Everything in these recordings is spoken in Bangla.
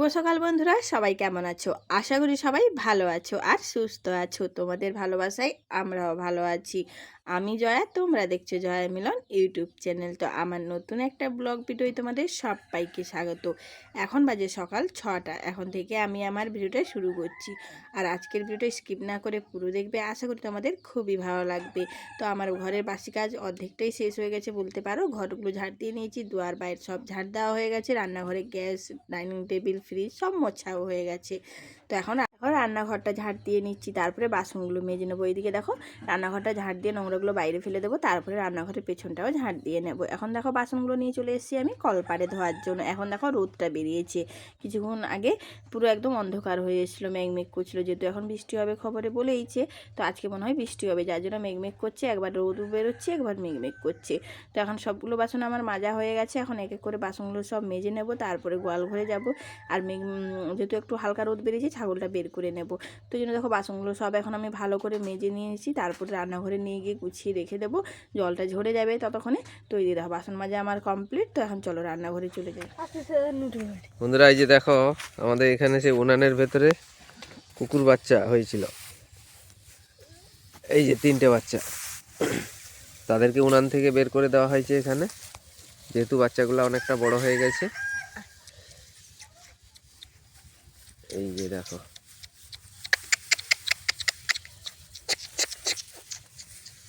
শুভ সকাল বন্ধুরা, সবাই কেমন আছো? আশা করি সবাই ভালো আছো আর সুস্থ আছো। তোমাদের ভালোবাসায় আমরাও ভালো আছি। আমি জয়া, তোমরা দেখছ জয়া মিলন ইউটিউব চ্যানেল। তো আমার নতুন একটা ব্লগ ভিডিওয় তোমাদের সবাইকে স্বাগত। এখন বাজে সকাল ছটা, এখন থেকে আমি আমার ভিডিওটা শুরু করছি। আর আজকের ভিডিওটা স্কিপ না করে পুরো দেখবে, আশা করি তোমাদের খুবই ভালো লাগবে। তো আমার ঘরের বাসি কাজ অর্ধেকটাই শেষ হয়ে গেছে, বলতে পারো। ঘরগুলো ঝাড় দিয়ে নিয়েছি, দুয়ার বাইরে সব ঝাড় দেওয়া হয়ে গেছে, রান্নাঘরে গ্যাস, ডাইনিং টেবিল, ফ্রিজ সব মোছাও হয়ে গেছে। তো এখন রান্নাঘরটা ঝাড় দিয়ে নিচ্ছি, তারপরে বাসনগুলো মেজে নেব এইদিকে দেখো। রান্নাঘরটা ঝাড় দিয়ে নোংরাগুলো বাইরে ফেলে দেবো, তারপরে রান্নাঘরের পেছনটাও ঝাড় দিয়ে নেব। এখন দেখো বাসনগুলো নিয়ে চলে এসেছি আমি কলপাড়ে ধোয়ার জন্য। এখন দেখো রোদটা বেরিয়েছে। কিছুক্ষণ আগে পুরো একদম অন্ধকার হয়ে এসেছিল, মেঘমেঘ করছিল, যেহেতু এখন বৃষ্টি হবে খবরে বলেইছে। তো আজকে মনে হয় বৃষ্টি হবে, যার জন্য মেঘমেঘ করছে, একবার রোদ বেরোচ্ছে, একবার মেঘমেঘ করছে। তো এখন সবগুলো বাসন আমার মাজা হয়ে গেছে, এখন এক এক করে বাসনগুলো সব মেজে নেব, তারপরে গোয়াল ঘরে যাব। আর মেঘ যেহেতু একটু হালকা রোদ বেরিয়েছে, ছাগলটা বের করে নেব। তো জন্য দেখো বাসনগুলো সব এখন আমি ভালো করে মেজে নিয়েছি তারপরে রান্নাঘরে নিয়ে গিয়ে গুছিয়ে রেখে দেবো। জলটা ঝরে যাবে ততক্ষণে। তৈরি দেখো বাসন মাজা আমার কমপ্লিট তো এখন চলো রান্নাঘরে চলে যাই। বন্ধুরা এই যে দেখো আমাদের এখানে সে উনানের ভেতরে কুকুর বাচ্চা হয়েছিল। এই যে তিনটে বাচ্চা। তাদেরকে উনান থেকে বের করে দেওয়া হয়েছে এখানে। যেহেতু বাচ্চাগুলো অনেকটা বড় হয়ে গেছে। এই যে দেখো।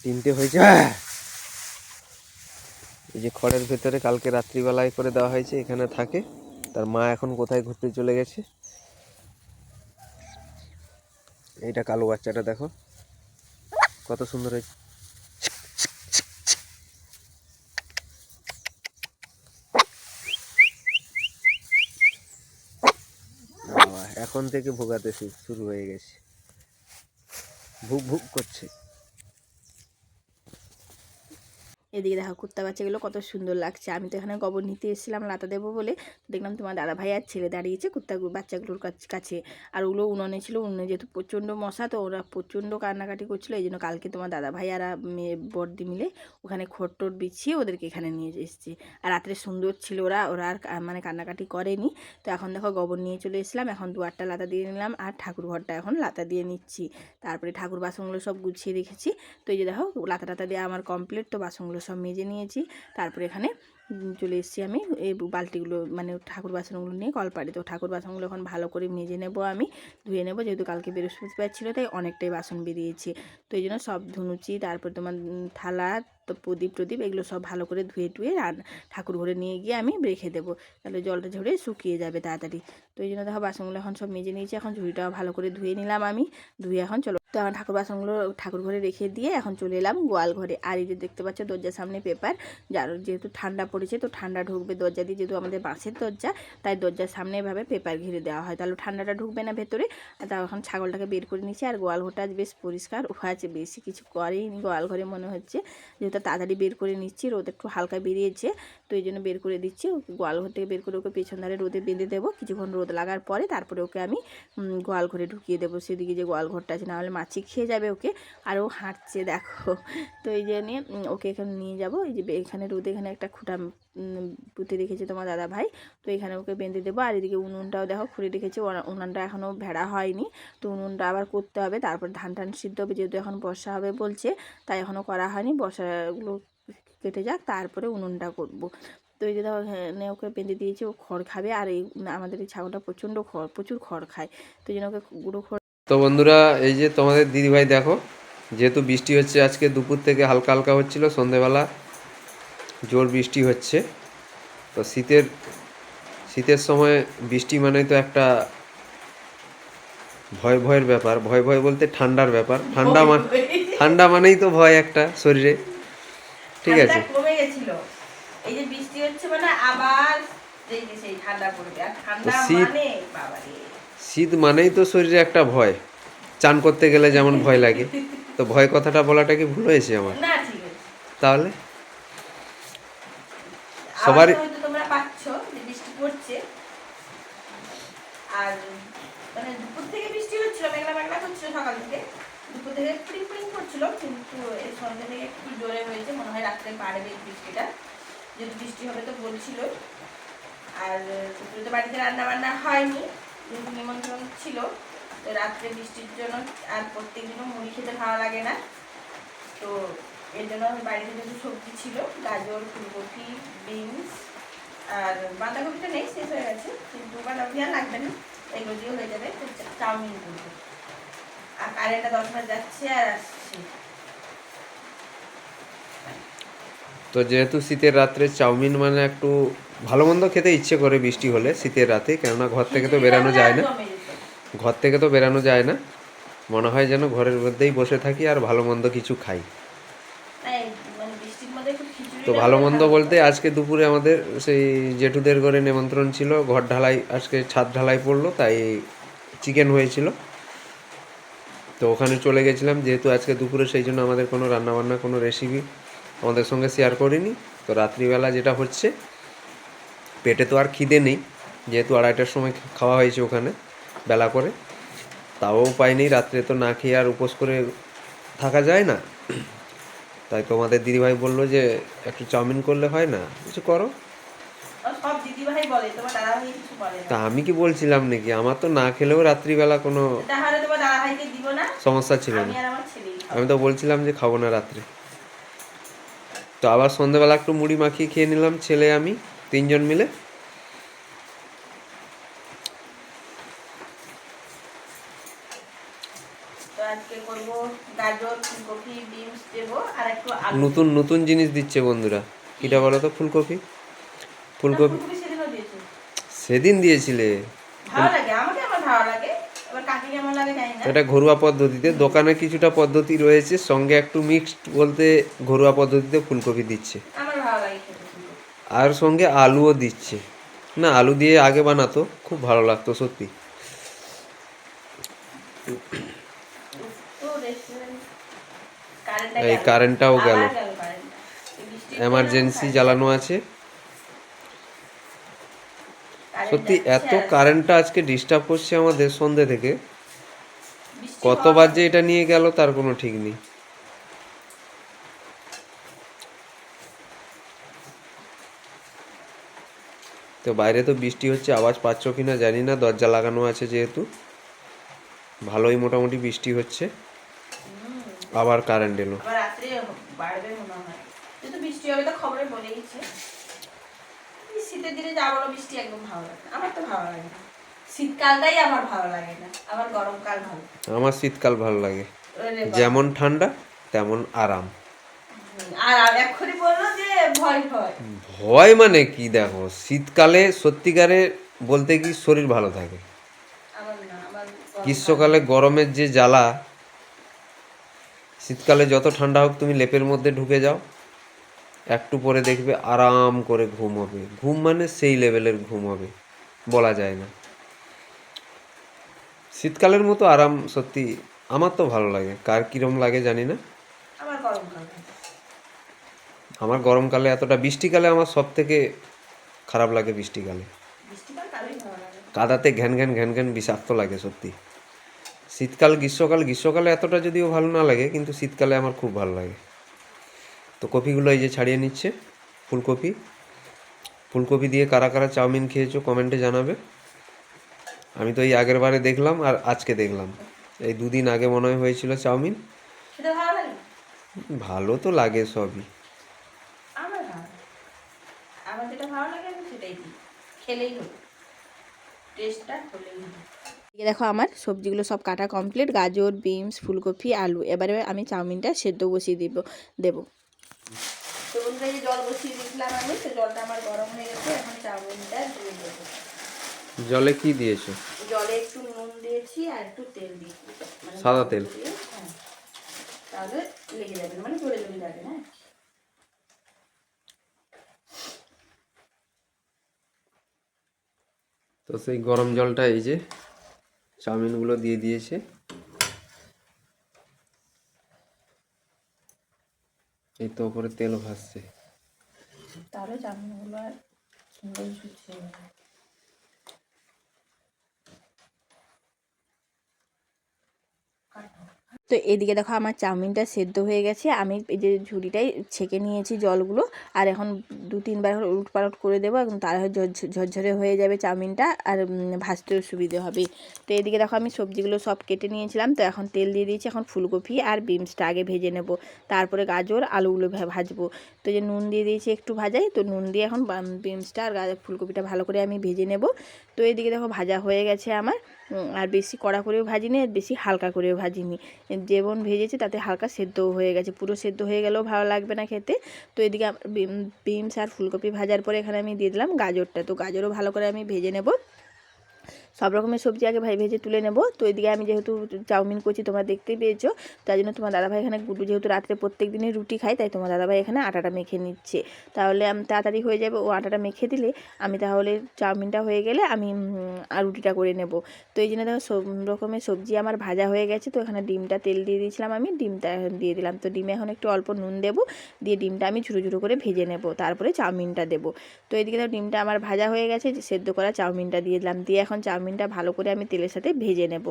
তিনটে হয়েছে। এই যে খড়ের ভেতরে কালকে রাত্রিবেলায় করে দেওয়া হয়েছে, এখানে থাকে। তার মা এখন কোথায় ঘুরতে চলে গেছে? এইটা কালো বাচ্চাটা দেখো। কত সুন্দর হয়েছে। এখন থেকে ভোগাতে শুরু হয়ে গেছে। ভুক ভুক করছে। এদিকে দেখো কুত্তা বাচ্চাগুলো কত সুন্দর লাগছে। আমি তো এখানে গোবর নিতে এসেছিলাম, লাতা দেবো বলে। দেখলাম তোমার দাদা ভাই আর ছেলে দাঁড়িয়েছে কুত্তা বাচ্চাগুলোর কাছ- আর ওগুলো উনুনে ছিল, উনুনে যেহেতু প্রচণ্ড মশা, তো ওরা প্রচণ্ড কান্নাকাটি করছিল। এই জন্য কালকে তোমার দাদা ভাই আর মেয়ে বর্দি মিলে ওখানে খড় টোট বিছিয়ে ওদেরকে এখানে নিয়ে এসেছি। আর রাত্রে সুন্দর ছিল ওরা ওরা আর মানে কান্নাকাটি করেনি। তো এখন দেখো গোবর নিয়ে চলে এসেছিলাম, এখন দুয়ারটা লাতা দিয়ে নিলাম আর ঠাকুর ঘরটা এখন লাতা দিয়ে নিচ্ছি। তারপরে ঠাকুর বাসনগুলো সব গুছিয়ে রেখেছি। তো এই যে দেখো, লাতা টাতা দিয়ে আমার কমপ্লিট তো বাসনগুলো সব মেজে নিয়েছি। তারপরে এখানে চলে এসেছি আমি। এই বালতিগুলো মানে ঠাকুর বাসনগুলো নিয়ে কলপাড়ে তো ঠাকুর বাসনগুলো এখন ভালো করে মেজে নেব আমি, ধুয়ে নেব। যেহেতু কালকে বৃহস্পতিবার ছিল, তাই অনেকটাই বাসন বেরিয়েছে। তো এই জন্য সব ধুনুচি, তারপর তোমার থালা, তো প্রদীপ প্রদীপ এগুলো সব ভালো করে ধুয়ে টুয়ে রান ঠাকুর ঘরে নিয়ে গিয়ে আমি রেখে দেবো। তাহলে জলটা ঝরে শুকিয়ে যাবে তাড়াতাড়ি। তো এই জন্য দেখো বাসনগুলো এখন সব মেজে নিয়েছি। এখন ঝুড়িটাও ভালো করে ধুয়ে নিলাম আমি। ধুয়ে এখন চলো তো এখন ঠাকুর বাসনগুলো ঠাকুর ঘরে রেখে দিয়ে এখন চলে এলাম গোয়াল ঘরে। আর এই যে দেখতে পাচ্ছ দরজার সামনে পেপার, যার যেহেতু ঠান্ডা পড়েছে তো ঠান্ডা ঢুকবে দরজা দিয়ে, যেহেতু আমাদের বাঁশের দরজা, তাই দরজার সামনে এভাবে পেপার ঘিরে দেওয়া হয়। তাহলে ঠান্ডাটা ঢুকবে না ভেতরে। আর তাও এখন ছাগলটাকে বের করে নিচ্ছি আর গোয়াল ঘরটা আজ বেশ পরিষ্কার হয়েছে বেশি কিছু করেইনি। গোয়াল ঘরে মনে হচ্ছে যেহেতু তাড়াতাড়ি বের করে নিচ্ছি, রোদ একটু হালকা বেরিয়েছে, তো এই জন্য বের করে দিচ্ছি। গোয়াল ঘর থেকে বের করে ওকে পেছন ধারে রোদে বেঁধে দেবো। কিছুক্ষণ রোদ লাগার পরে তারপরে ওকে আমি গোয়াল ঘরে ঢুকিয়ে দেবো। সেদিকে যে গোয়াল ঘরটা আছে নাহলে মাছি খেয়ে যাবে ওকে। আর ও হাঁটছে, দেখো। তো এই জন্য ওকে এখানে নিয়ে যাব। এই যে এখানে রোদে এখানে একটা খুঁটা পুঁতে রেখেছে তোমার দাদা ভাই। তো এখানে ওকে বেঁধে দেবো। আর এদিকে উনুনটাও দেখো খুঁড়ে রেখেছে। উনানটা এখনও ভেড়া হয়নি। তো উনুনটা আবার করতে হবে। তারপর ধান টান সিদ্ধ হবে। যেহেতু এখন বর্ষা হবে বলছে, তাই এখনও করা হয়নি। বর্ষাগুলো কেটে যাক, তারপরে উনুনটা করব। তো এই যে এখানে ওকে বেঁধে দিয়েছি। ও খড় খাবে। আর এই, আমাদের এই ছাগলটা প্রচণ্ড খড়, প্রচুর খড় খায়। তো জন্য ওকে গুঁড়ো খড় তো বন্ধুরা এই যে তোমাদের দিদিভাই দেখো যেহেতু বৃষ্টি হচ্ছে আজকে দুপুর থেকে হালকা হালকা হচ্ছিল সন্ধেবেলা জোর বৃষ্টি হচ্ছে। তো শীতের শীতের সময় বৃষ্টি মানেই তো একটা ভয় ভয়ের ব্যাপার। ভয় ভয় বলতে ঠান্ডার ব্যাপার। ঠান্ডা মান ঠান্ডা মানেই তো ভয় একটা শরীরে। ঠিক আছে। ঠান্ডা কমে গেছিল। এই যে বৃষ্টি হচ্ছে মানে আবার সেই ঠান্ডা পড়বে। আর ঠান্ডা শীত- মানে শীত মানেই তো শরীরে একটা ভয়। চান করতে গেলে যেমন ভয় লাগে। তো ভয় কথাটা বলাটা কি ভুল হয়েছে আমার? তাহলে? সবারই- তোমরা পাচ্ছ বৃষ্টি পড়ছে। আর মানে দুপুর থেকে বৃষ্টি হচ্ছিল মেঘলা মেঘলা হচ্ছিল সকাল থেকে। দুপুর থেকে প্রিং প্রিং করছিল কিন্তু এই সন্ধ্যে থেকে একটু জোরে হয়েছে। মনে হয় রাত্রে বাড়বে বৃষ্টিটা। যদি বৃষ্টি হবে তো বলছিল আর আর দুপুরে তো বাড়িতে রান্না বান্না হয়নি। কিন্তু নিমন্ত্রণ ছিল। রাত্রে বৃষ্টির জন্য আর প্রত্যেক দিনও মুড়ি খেতে ভালো লাগে না। তো এর জন্য বাড়িতে কিছু সবজি ছিল, গাজর, ফুলকপি, বিনস আর বাঁধাকপিটা নেই, শেষ হয়ে গেছে। কিন্তু বাঁধাকপি আর লাগবে না, এগুলো দিয়ে হয়ে যাবে তো চাউমিন করব। আর কারেন্টটা দশ মিনিট যাচ্ছে আর আসছে। তো যেহেতু শীতের রাত্রে চাউমিন মানে একটু ভালো মন্দ খেতে ইচ্ছে করে বৃষ্টি হলে শীতের রাতে কেননা ঘর থেকে তো বেরানো যায় না। ঘর থেকে তো বেরানো যায় না। মনে হয় যেন ঘরের মধ্যেই বসে থাকি আর ভালো মন্দ কিছু খাই। মানে তো ভালো মন্দ বলতে আজকে দুপুরে আমাদের সেই জেঠুদের ঘরে নেমন্ত্রণ ছিল। ঘর ঢালাই আজকে ছাদ ঢালাই পড়ল তাই চিকেন হয়েছিল। তো ওখানে চলে গেছিলাম যেহেতু আজকে দুপুরে সেই জন্য আমাদের কোনো রান্নাবান্না কোনো রেসিপি আমাদের সঙ্গে শেয়ার করিনি। তো রাত্রিবেলা যেটা হচ্ছে পেটে তো আর খিদে নেই যেহেতু আড়াইটার সময় খাওয়া হয়েছে ওখানে বেলা করে। তাও উপায় নেই রাত্রে তো না খেয়ে আর উপোস করে থাকা যায় না। তাই তোমাদের দিদিভাই বলল যে একটু চাউমিন করলে হয় না? কিছু করো তা আমি কি বলছিলাম নাকি? আমার তো না খেলেও রাত্রিবেলা কোনো সমস্যা ছিল না। আমি তো বলছিলাম যে খাব না রাত্রে। তো আবার সন্ধ্যেবেলা একটু মুড়ি মাখিয়ে খেয়ে নিলাম ছেলে আমি। তিনজন মিলে? নতুন নতুন জিনিস দিচ্ছে বন্ধুরা। কিটা বলো তো ফুলকপি ফুলকপি সেদিন দিয়েছিলে? এটা ঘরোয়া পদ্ধতিতে। দোকানে কিছুটা পদ্ধতি রয়েছে সঙ্গে একটু মিক্সড বলতে ঘরোয়া পদ্ধতিতে ফুলকপি দিচ্ছে আমার ভালো লাগে খেতে ফুলকপি। আর সঙ্গে আলুও দিচ্ছে। না আলু দিয়ে আগে বানাতো খুব ভালো লাগতো সত্যি। এই কারেন্টটাও গেল। এমার্জেন্সি জ্বালানো আছে। সত্যি এত কারেন্টটা আজকে ডিস্টার্ব করছে আমাদের সন্ধ্যে থেকে। কতবার যে এটা নিয়ে গেল তার কোনো ঠিক নেই। তো বাইরে তো বৃষ্টি হচ্ছে আওয়াজ পাচ্ছ কি না জানি না দরজা লাগানো আছে যেহেতু। ভালোই মোটামুটি বৃষ্টি হচ্ছে। আবার কারেন্ট এলো। শীতের দিনে বৃষ্টি একদম ভালো লাগে আমার তো ভালো লাগে না। শীতকালটাই আমার ভালো লাগে না। আমার গরমকাল ভালো। আমার শীতকাল ভালো লাগে। যেমন ঠান্ডা তেমন আরাম। আর আর এক্ষুনি বলল যে ভয় ভয়। ভয় মানে কি দেখো শীতকালে সত্যিকারে বলতে কি শরীর ভালো থাকে। গ্রীষ্মকালে গরমের যে জ্বালা শীতকালে যত ঠান্ডা হোক তুমি লেপের মধ্যে ঢুকে যাও একটু পরে দেখবে আরাম করে ঘুম হবে। ঘুম মানে সেই লেভেলের ঘুম হবে বলা যায় না। শীতকালের মতো আরাম সত্যি আমার তো ভালো লাগে কার কিরম লাগে জানি না। আমার গরমকাল। আমার গরমকালে এতটা বৃষ্টিকালে আমার সব থেকে খারাপ লাগে বৃষ্টিকালে। কাদাতে ঘ্যান ঘ্যান ঘ্যান ঘ্যান বিষাক্ত লাগে সত্যি। শীতকাল গ্রীষ্মকাল গ্রীষ্মকালে এতটা যদিও ভালো না লাগে কিন্তু শীতকালে আমার খুব ভালো লাগে। তো কপিগুলো এই যে ছাড়িয়ে নিচ্ছে ফুলকপি। ফুলকপি দিয়ে কারা কারা চাউমিন খেয়েছো কমেন্টে জানাবে। আমি তো এই আগের বারে দেখলাম আর আজকে দেখলাম। এই দুদিন আগে মনে হয় হয়েছিল চাউমিন? ভালো তো লাগে সবই আমার ভালো লাগে। আমার যেটা ভালো লাগে আমি সেটাই দিই খেলেই হলো টেস্টটা হলেই হলো এদিকে দেখো আমার সবজিগুলো সব কাটা কমপ্লিট গাজর বিনস ফুলকপি আলু। এবারে আমি চাউমিনটা সেদ্ধ বসিয়ে দিব দেবো। তো বন্ধুরা যে জল বসিয়ে দিয়েছিলাম আমি। তো জলটা আমার গরম হয়ে গেছে। এখন চাউমিনটা দিয়ে দেবো। জলে কি দিয়েছ? জলে একটু নুন দিয়েছি আর একটু তেল দিয়েছি। মানে সাদা তেল? হ্যাঁ। তাহলে লেগে যাবে। মানে জলে জলে যাবে না তো সেই গরম জলটা এই যে চাউমিনগুলো দিয়ে দিয়েছে। এই তো উপরে তেল ভাসছে ছুটছে তো এদিকে দেখো আমার চাউমিনটা সেদ্ধ হয়ে গেছে। আমি এই যে ঝুড়িটাই ছেঁকে নিয়েছি জলগুলো। আর এখন দু তিনবার উলট পালট করে দেবো। এবং তার ঝরঝ- ঝরঝরে হয়ে যাবে চাউমিনটা। আর ভাজতেও সুবিধে হবে। তো এদিকে দেখো আমি সবজিগুলো সব কেটে নিয়েছিলাম। তো এখন তেল দিয়ে দিয়েছি এখন ফুলকপি আর বিমসটা আগে ভেজে নেব। তারপরে গাজর, আলুগুলো ভাজবো। তো যে নুন দিয়ে দিয়েছি একটু ভাজাই, তো নুন দিয়ে এখন বিনসটা আর গা- ফুলকপিটা ভালো করে আমি ভেজে নেব। তো এদিকে দেখো ভাজা হয়ে গেছে আমার আর বেশি কড়া করেও ভাজিনি আর বেশি হালকা করেও ভাজিনি। যেমন ভেজেছে তাতে হালকা সেদ্ধও হয়ে গেছে, পুরো সেদ্ধ হয়ে গেলেও ভালো লাগবে না খেতে। তো এদিকে বিনস আর ফুলকপি ভাজার পরে এখানে আমি দিয়ে দিলাম গাজরটা, তো গাজরও ভালো করে আমি ভেজে নেব। সব রকমের সবজি আগে ভাই ভেজে তুলে নেব। তো এদিকে আমি যেহেতু চাউমিন করছি, তোমরা দেখতেই পেয়েছ। তাই জন্য তোমার দাদাভাই এখানে গুডু যেহেতু রাত্রে প্রত্যেক দিনই রুটি খাই তাই তোমার দাদাভাই এখানে আটাটা মেখে নিচ্ছে। তাহলে আমি, তাড়াতাড়ি হয়ে যাবে ও আটাটা মেখে দিলে আমি তাহলে চাউমিনটা হয়ে গেলে আমি আর রুটিটা করে নেব। তো এই জন্য দেখো সব রকমের সবজি আমার ভাজা হয়ে গেছে, তো এখানে ডিমটা তেল দিয়ে দিয়েছিলাম আমি, ডিমটা দিয়ে দিলাম। তো ডিমে এখন একটু অল্প নুন দেবো, দিয়ে ডিমটা আমি ঝুরো ঝুরো করে ভেজে নেব, তারপরে চাউমিনটা দেবো। তো এদিকে তো ডিমটা আমার ভাজা হয়ে গেছে সেদ্ধ করা চাউমিনটা দিয়ে দিলাম। দিয়ে এখন চাউমিনটা ভালো করে আমি তেলের সাথে ভেজে নেব।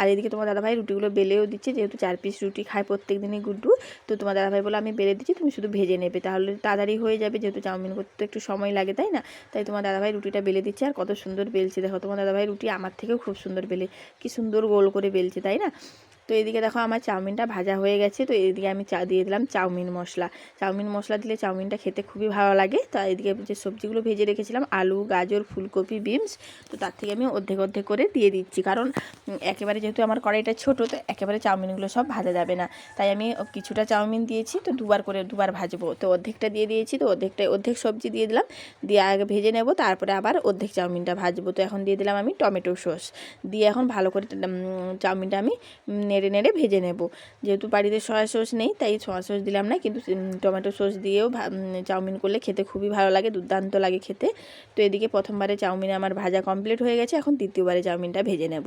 আর এদিকে তোমার দাদাভাই রুটিগুলো বেলেও দিচ্ছে, যেহেতু চার পিস রুটি খায় প্রত্যেক দিনই গুড্ডু, তো তোমার দাদাভাই বলে, আমি বেলে দিচ্ছি, তুমি শুধু ভেজে নেবে। তাহলে তাড়াতাড়ি হয়ে যাবে, যেহেতু চাউমিন করতে একটু সময় লাগে, তাই না? তাই তোমার দাদাভাই রুটিটা বেলে দিচ্ছে, আর কত সুন্দর বেলছে। দেখো, তোমার দাদাভাই রুটি আমার থেকেও খুব সুন্দর বেলে, কি সুন্দর গোল করে বেলছে, তাই না? তো এদিকে দেখো আমার চাউমিনটা ভাজা হয়ে গেছে, তো এদিকে আমি চা দিয়ে দিলাম চাউমিন মশলা। চাউমিন মশলা দিলে চাউমিনটা খেতে খুবই ভালো লাগে। তো এদিকে যে সবজিগুলো ভেজে রেখেছিলাম, আলু, গাজর, ফুলকপি, বিনস, তো তার থেকে আমি অর্ধেক অর্ধেক করে দিয়ে দিচ্ছি। কারণ একেবারে যেহেতু আমার কড়াইটা ছোটো, তো একেবারে চাউমিনগুলো সব ভাজা যাবে না। তাই আমি কিছুটা চাউমিন দিয়েছি, তো দুবার করে দুবার ভাজবো। তো অর্ধেকটা দিয়ে দিয়েছি, তো অর্ধেকটা অর্ধেক সবজি দিয়ে দিলাম। দিয়ে আগে ভেজে নেব, তারপরে আবার অর্ধেক চাউমিনটা ভাজবো। তো এখন দিয়ে দিলাম আমি টমেটো সস। দিয়ে এখন ভালো করে চাউমিনটা আমি নেড়ে নেড়ে ভেজে নেব। যেহেতু বাড়িতে সয়া সস নেই, তাই সয়া সস দিলাম না, কিন্তু টমেটো সস দিয়েও চাউমিন করলে খেতে খুবই ভালো লাগে, দুর্দান্ত লাগে খেতে। তো এদিকে প্রথমবারে চাউমিন আমার ভাজা কমপ্লিট হয়ে গেছে, এখন দ্বিতীয়বারে চাউমিনটা ভেজে নেব।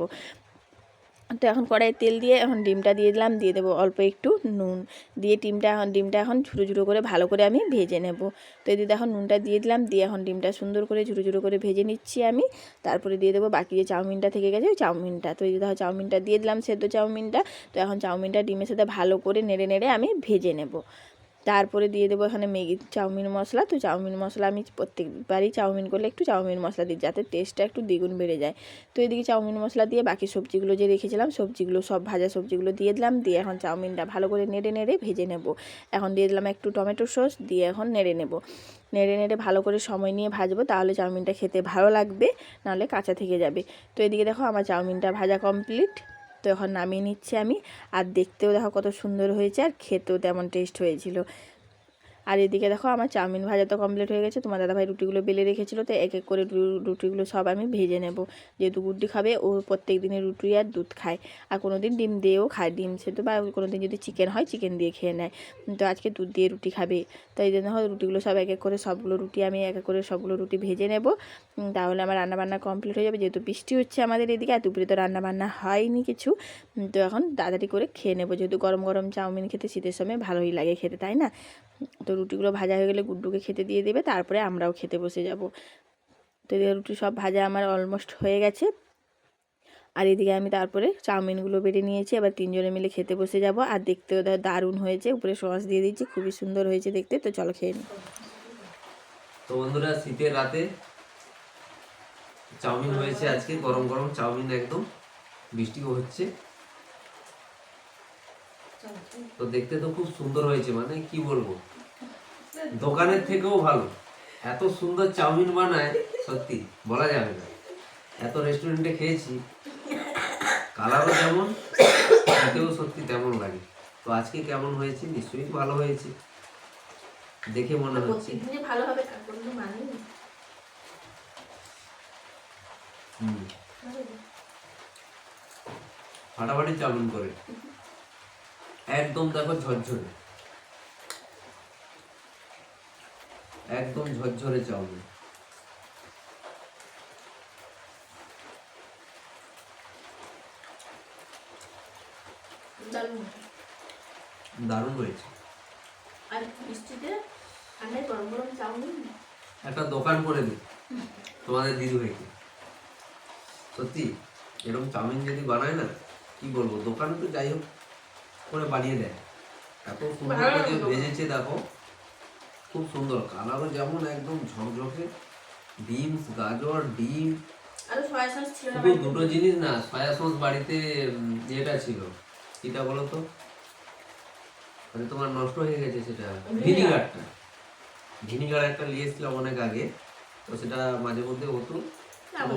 তো এখন কড়াই তেল দিয়ে এখন ডিমটা দিয়ে দিলাম, দিয়ে দেবো অল্প একটু নুন। দিয়ে ডিমটা এখন ডিমটা এখন ঝুড়ো ঝুড়ো করে ভালো করে আমি ভেজে নেব। তো এদিকে এখন নুনটা দিয়ে দিলাম, দিয়ে এখন ডিমটা সুন্দর করে ঝুড়ো ঝুড়ো করে ভেজে নিচ্ছি আমি। তারপরে দিয়ে দেবো বাকি যে চাউমিনটা থেকে গেছে ওই চাউমিনটা। তো এই দেখো চাউমিনটা দিয়ে দিলাম, সেদ্ধ চাউমিনটা। তো এখন চাউমিনটা ডিমের সাথে ভালো করে নেড়ে নেড়ে আমি ভেজে নেব। তারপরে দিয়ে দেবো এখানে ম্যাগি, চাউমিন মশলা। তো চাউমিন মশলা আমি প্রত্যেকবারই চাউমিন করলে একটু চাউমিন মশলা দিই, যাতে টেস্টটা একটু দ্বিগুণ বেড়ে যায়। তো এদিকে চাউমিন মশলা দিয়ে বাকি সবজিগুলো যে রেখেছিলাম, সবজিগুলো, সব ভাজা সবজিগুলো দিয়ে দিলাম। দিয়ে এখন চাউমিনটা ভালো করে নেড়ে নেড়ে ভেজে নেব। এখন দিয়ে দিলাম একটু টমেটো সস, দিয়ে এখন নেড়ে নেব। নেড়ে নেড়ে ভালো করে সময় নিয়ে ভাজবো, তাহলে চাউমিনটা খেতে ভালো লাগবে, নাহলে কাঁচা থেকে যাবে। তো এদিকে দেখো আমার চাউমিনটা ভাজা কমপ্লিট তো এখন নামিয়ে নিচ্ছি আমি। আর দেখতেও দেখো কত সুন্দর হয়েছে, আর খেতেও তেমন টেস্ট হয়েছিল। আর এদিকে দেখো, আমার চাউমিন ভাজা তো কমপ্লিট হয়ে গেছে। তোমার দাদাভাই রুটিগুলো বেলে রেখেছিলো তো এক এক করে রুটিগুলো সব আমি ভেজে নেব। যেহেতু গুড্ডি খাবে, ও প্রত্যেক দিনের রুটি আর দুধ খায়। আর কোনো দিন ডিম দিয়েও খায়। ডিম সেদ্ধ বা কোনো দিন যদি চিকেন হয়, চিকেন দিয়ে খেয়ে নেয়। তো আজকে দুধ দিয়ে রুটি খাবে। তো এই জন্য রুটিগুলো সব এক এক করে সবগুলো রুটি আমি এক এক করে সবগুলো রুটি ভেজে নেব। তাহলে আমার রান্নাবান্না কমপ্লিট হয়ে যাবে। যেহেতু বৃষ্টি হচ্ছে আমাদের এদিকে, আর দুপুরে তো রান্নাবান্না হয়নি কিছু। তো এখন তাড়াতাড়ি করে খেয়ে নেব। যেহেতু গরম গরম চাউমিন খেতে শীতের সময় ভালোই লাগে খেতে, তাই না? তো রুটিগুলো ভাজা হয়ে গেলে গুড্ডুকে খেতে দিয়ে দেবে, তারপরে আমরাও খেতে বসে যাব। তো রুটি সব ভাজা আমার অলমোস্ট হয়ে গেছে। আর এদিকে আমি তারপরে চাউমিনগুলো বেটে নিয়েছি, এবার তিনজনে মিলে খেতে বসে যাব। আর দেখতেও দারুণ হয়েছে, উপরে সস দিয়ে দিচ্ছি খুবই সুন্দর হয়েছে দেখতে, তো চলো খেয়ে নিই তো বন্ধুরা, শীতের রাতে চাউমিন হয়েছে আজকে, গরম গরম চাউমিন একদম বৃষ্টিও হচ্ছে। তো দেখতে তো খুব সুন্দর হয়েছে মানে কি বলব? দোকানের থেকেও ভালো। এত সুন্দর চাউমিন বানায় সত্যি বলা যাবে না। এত রেস্টুরেন্টে খেয়েছি কালারও যেমন খেতেও সত্যি তেমন লাগে। তো আজকে কেমন হয়েছে? নিশ্চয়ই ভালো হয়েছে। দেখে মনে হচ্ছে। ভালো হবে মানে হুম। ফাটাফাটি চাউমিন করে। একদম দেখো ঝরঝরে। একদম ঝরঝরে চাউমিন দারুণ। হয়েছে। আর ঠান্ডায় গরম গরম চাউমিন একটা দোকান করে দিই। তোমাদের দিদি ভাইকে সত্যি এরকম চাউমিন যদি বানায় না কি বলব? দোকানে তো যাই হোক করে বানিয়ে দেয়। এত সুন্দর করে। ভেজেছে দেখো। খুব সুন্দর। কালারও যেমন একদম ঝকঝকে বিনস গাজর ডিম। আর সয়া সস ছিল না দুটো জিনিস না সয়া সস বাড়িতে ইয়েটা ছিল। এটা বলো তো? মানে তোমার নষ্ট হয়ে গেছে সেটা। ভিনিগারটা। ভিনিগার একটা নিয়ে এসেছিলাম অনেক আগে তো সেটা মাঝে মধ্যে হতো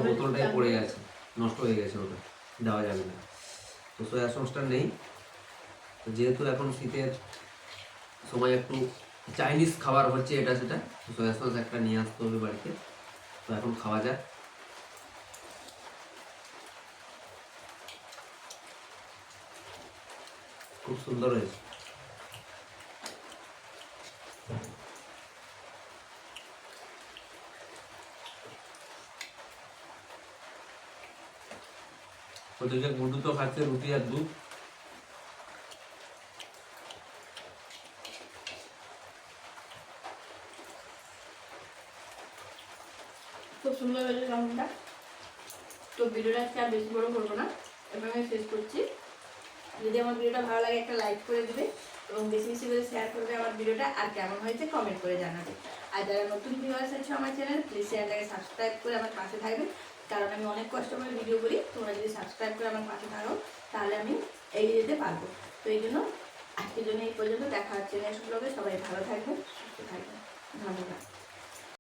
বোতলটাই পড়ে গেছে নষ্ট হয়ে গেছে ওটা দেওয়া যাবে না। তো সয়া সসটা নেই। তো যেহেতু এখন শীতের সময় একটু চাইনিজ খাবার হচ্ছে এটা, সেটা। সয়া সস একটা নিয়ে আসতে হবে বাড়িতে। তো এখন খাওয়া যাক। খুব সুন্দর হয়েছে। ওদিকে গুডু তো খাচ্ছে, রুটি আর দুধ। খুব সুন্দর হয়েছে চাউমিনটা তো ভিডিওটা আজকে আর বেশি বড় করব না। এবার আমি শেষ করছি। যদি আমার ভিডিওটা ভালো লাগে, একটা লাইক করে দেবে এবং বেশি বেশি করে শেয়ার করবে আমার ভিডিওটা আর কেমন হয়েছে কমেন্ট করে জানাবে। আর যারা নতুন ভিউয়ার্স আছে আমার চ্যানেল প্লিজ চ্যানেলটাকে সাবস্ক্রাইব করে আমার পাশে থাকবে। কারণ আমি অনেক কষ্ট করে ভিডিও করি। তোমরা যদি সাবস্ক্রাইব করে আমার পাশে থাকো, তাহলে আমি এগিয়ে যেতে পারব। তো এই জন্য, আজকের জন্য এই পর্যন্ত। দেখা হচ্ছে নেক্সট ব্লগে সবাই ভালো থাকবেন, সুস্থ থাকবেন। ধন্যবাদ।